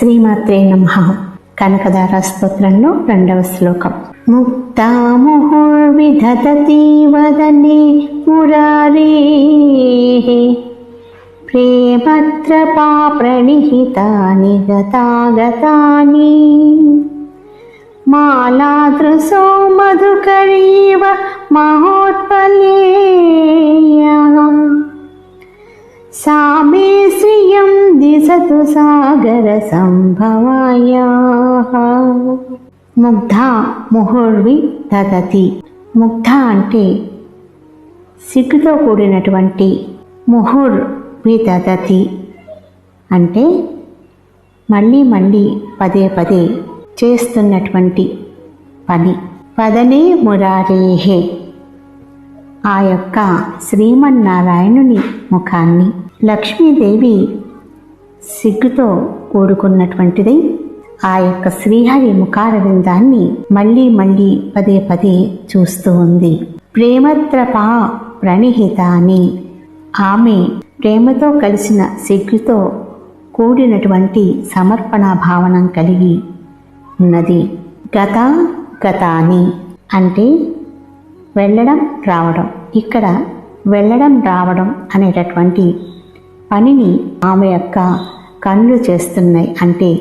శ్రీమాత్రే నమ. కనకదార స్తోత్రంలో రెండవ శ్లోకం. ముక్తాముహుర్విధతతి వదనే మురారే ప్రేమత్రపా ప్రణిహితాని గతాగతాని మాలాదృశో మధుకరీవ మహోత్పలే. दिशतु सागरसम्भवायाः ముగ్ధ ముహుర్వి దదతి ముగ్ధ అంటే సిగ్గుతో కూడినటువంటి ముహుర్ వి దదతి అంటే మళ్ళీ మళ్ళీ పదే పదే చేస్తున్నటువంటి పని పదనే మురారేహే ఆ యొక్క శ్రీమన్నారాయణుని ముఖాన్ని లక్ష్మీదేవి సిగ్గుతో కూడుకున్నటువంటిది ఆ యొక్క శ్రీహరి ముఖారవిందాన్ని మళ్ళీ మళ్ళీ పదే పదే చూస్తూ ఉంది. ప్రేమత్రపా ప్రణిహితాని ఆమె ప్రేమతో కలిసిన సిగ్గుతో కూడినటువంటి సమర్పణ భావనం కలిగి ఉన్నది. గత గతాని అంటే వెళ్ళడం రావడం. ఇక్కడ వెళ్ళడం రావడం అనేటటువంటి పనిని ఆమె యొక్క కళ్ళు చేస్తున్నాయి అంటే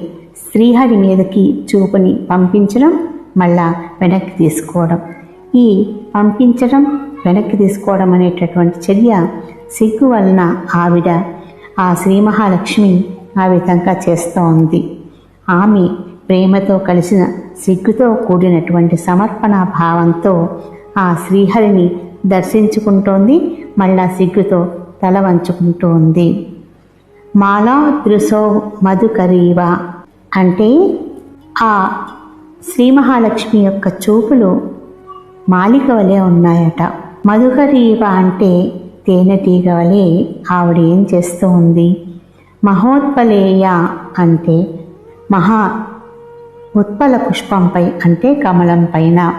శ్రీహరి మీదకి చూపుని పంపించడం మళ్ళా వెనక్కి తీసుకోవడం. ఈ పంపించడం వెనక్కి తీసుకోవడం అనేటటువంటి చర్య సిగ్గు వలన ఆవిడ ఆ శ్రీ మహాలక్ష్మి ఆ విధంగా చేస్తూ ఉంది. ఆమె ప్రేమతో కలిసిన సిగ్గుతో కూడినటువంటి సమర్పణ భావంతో ఆ శ్రీహరిని దర్శించుకుంటోంది మళ్ళా సిగ్గుతో తల వంచుకుంటూ ఉంది మాలా దృశో మధుకరీవ అంటే ఆ శ్రీ మహాలక్ష్మి యొక్క చూపులు మాలిక వలె ఉన్నాయట. మధుకరీవ అంటే తేనెటీగ వలె ఆవిడ ఏం చేస్తూ ఉంది? మహోత్పలేయ అంటే మహా ఉత్పల పుష్పంపై అంటే కమలం పైన.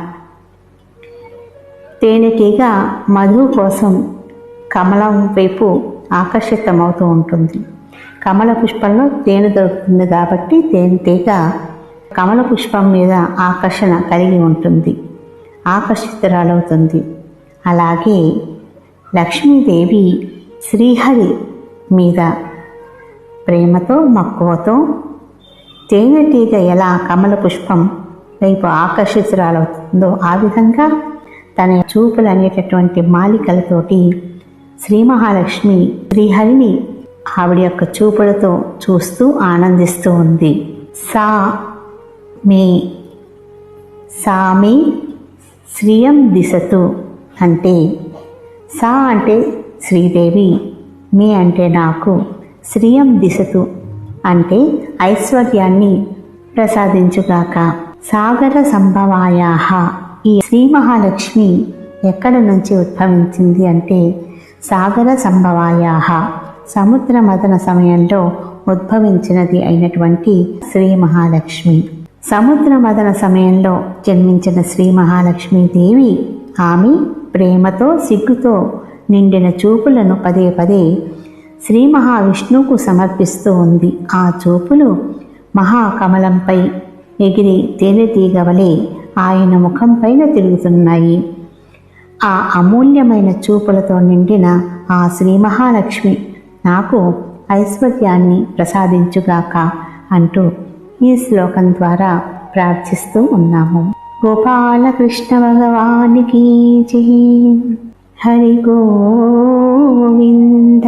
తేనెటీగ మధు కోసం కమలం వైపు ఆకర్షితమవుతూ ఉంటుంది. కమల పుష్పంలో తేనె దొరుకుతుంది కాబట్టి తేనెటీగ కమల పుష్పం మీద ఆకర్షణ కలిగి ఉంటుంది ఆకర్షితురాలవుతుంది. అలాగే లక్ష్మీదేవి శ్రీహరి మీద ప్రేమతో మక్కువతో తేనెటీగ ఎలా కమల పుష్పం వైపు ఆకర్షితురాలవుతుందో ఆ విధంగా తన చూపులు అనేటటువంటి మాలికలతోటి శ్రీ మహాలక్ష్మి శ్రీహరిని ఆవిడ యొక్క చూపులతో చూస్తూ ఆనందిస్తూ ఉంది. సా మే సామి శ్రియం దిశతు అంటే సా అంటే శ్రీదేవి మే అంటే నాకు శ్రియం దిశతు అంటే ఐశ్వర్యాన్ని ప్రసాదించుగాక. సాగర సంభవాయా ఈ శ్రీ మహాలక్ష్మి ఎక్కడ నుంచి ఉద్భవించింది అంటే సాగర సంభవాయా సముద్ర మదన సమయంలో ఉద్భవించినది అయినటువంటి శ్రీ మహాలక్ష్మి సముద్ర మదన సమయంలో జన్మించిన శ్రీ మహాలక్ష్మి దేవి ఆమె ప్రేమతో సిగ్గుతో నిండిన చూపులను పదే పదే శ్రీ మహావిష్ణువుకు సమర్పిస్తూ ఉంది. ఆ చూపులు మహాకమలంపై ఎగిరి తేనెటీగ వలె ఆయన ముఖం పైన తిరుగుతున్నాయి. ఆ అమూల్యమైన చూపులతో నిండిన ఆ శ్రీ మహాలక్ష్మి నాకు ఐశ్వర్యాన్ని ప్రసాదించుగాక అంటూ ఈ శ్లోకం ద్వారా ప్రార్థిస్తూ ఉన్నాము. గోపాలకృష్ణ భగవానికి జై. హరి గోవింద.